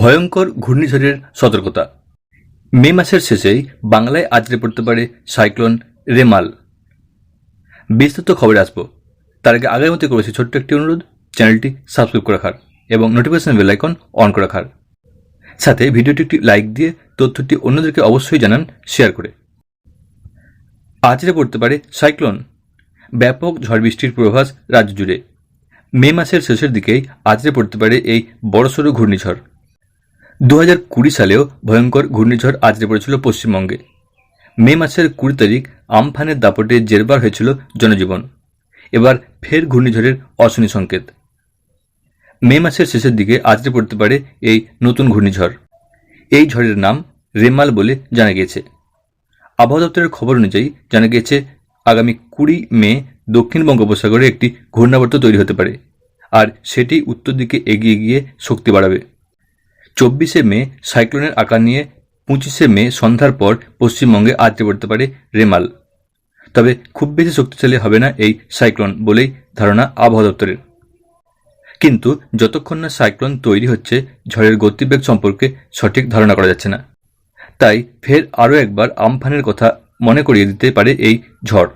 ভয়ঙ্কর ঘূর্ণিঝড়ের সতর্কতা। মে মাসের শেষেই বাংলায় আছড়ে পড়তে পারে সাইক্লোন রেমাল। বিস্তৃত খবরে আসব। তার আগে আগের মতো করেছি ছোট্ট একটি অনুরোধ, চ্যানেলটি সাবস্ক্রাইব করে রাখার এবং নোটিফিকেশন বেল আইকন অন করে রাখার। সাথে ভিডিওটি একটি লাইক দিয়ে তথ্যটি অন্যদেরকে অবশ্যই জানান, শেয়ার করে। আছড়ে পড়তে পারে সাইক্লোন। ব্যাপক ঝড় বৃষ্টির পূর্বাভাস রাজ্য জুড়ে। মে মাসের শেষের দিকেই আছড়ে পড়তে পারে এই বড়সড় ঘূর্ণিঝড়। দু হাজার কুড়ি সালেও ভয়ঙ্কর ঘূর্ণিঝড় আছড়ে পড়েছিল পশ্চিমবঙ্গে। মে মাসের কুড়ি তারিখ আমফানের দাপটে জেরবার হয়েছিল জনজীবন। এবার ফের ঘূর্ণিঝড়ের অশনি সংকেত। মে মাসের শেষের দিকে আছড়ে পড়তে পারে এই নতুন ঘূর্ণিঝড়। এই ঝড়ের নাম রেমাল বলে জানা গিয়েছে। আবহাওয়া দপ্তরের খবর অনুযায়ী জানা গিয়েছে, আগামী কুড়ি মে দক্ষিণ বঙ্গোপসাগরে একটি ঘূর্ণাবর্ত তৈরি হতে পারে, আর সেটি উত্তর দিকে এগিয়ে গিয়ে শক্তি বাড়াবে। চব্বিশে মে সাইক্লোনের আকার নিয়ে পঁচিশে মে সন্ধ্যার পর পশ্চিমবঙ্গে আছড়ে পড়তে পারে রেমাল। তবে খুব বেশি শক্তিশালী হবে না এই সাইক্লোন বলেই ধারণা আবহাওয়া দপ্তরের। কিন্তু যতক্ষণ না সাইক্লোন তৈরি হচ্ছে, ঝড়ের গতিবেগ সম্পর্কে সঠিক ধারণা করা যাচ্ছে না। তাই ফের আরও একবার আমফানের কথা মনে করিয়ে দিতে পারে এই ঝড়।